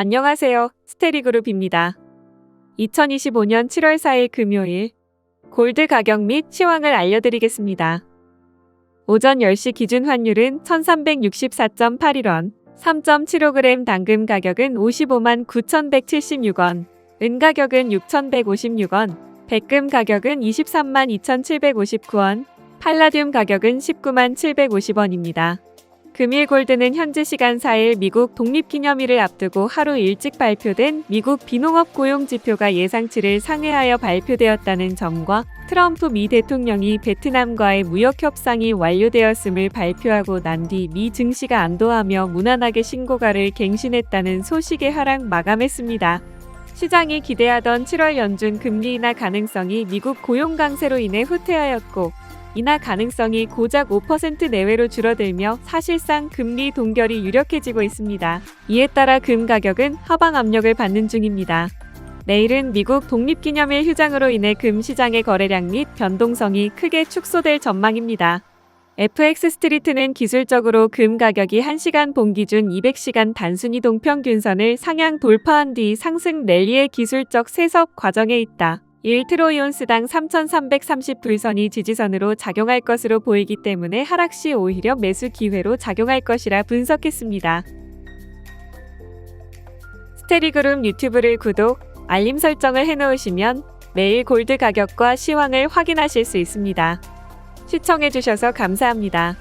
안녕하세요. 스테리그룹입니다. 2025년 7월 4일 금요일 골드 가격 및 시황을 알려드리겠습니다. 오전 10시 기준 환율은 1364.81원, 3.75g 당금 가격은 55만 9176원, 은 가격은 6156원, 백금 가격은 23만 2759원, 팔라듐 가격은 19만 750원입니다. 금일 골드는 현지 시간 4일 미국 독립기념일을 앞두고 하루 일찍 발표된 미국 비농업 고용 지표가 예상치를 상회하여 발표되었다는 점과 트럼프 미 대통령이 베트남과의 무역 협상이 완료되었음을 발표하고 난 뒤 미 증시가 안도하며 무난하게 신고가를 갱신했다는 소식의 하락 마감했습니다. 시장이 기대하던 7월 연준 금리 인하 가능성이 미국 고용 강세로 인해 후퇴하였고 인하 가능성이 고작 5% 내외로 줄어들며 사실상 금리 동결이 유력해지고 있습니다. 이에 따라 금 가격은 하방 압력을 받는 중입니다. 내일은 미국 독립기념일 휴장으로 인해 금 시장의 거래량 및 변동성이 크게 축소될 전망입니다. FX 스트리트는 기술적으로 금 가격이 1시간 봉 기준 200시간 단순히 동평균선을 상향 돌파한 뒤 상승 랠리의 기술적 세섭 과정에 있다. 1트로이온스당 3,330불선이 지지선으로 작용할 것으로 보이기 때문에 하락 시 오히려 매수 기회로 작용할 것이라 분석했습니다. 스테리그룹 유튜브를 구독, 알림 설정을 해놓으시면 매일 골드 가격과 시황을 확인하실 수 있습니다. 시청해주셔서 감사합니다.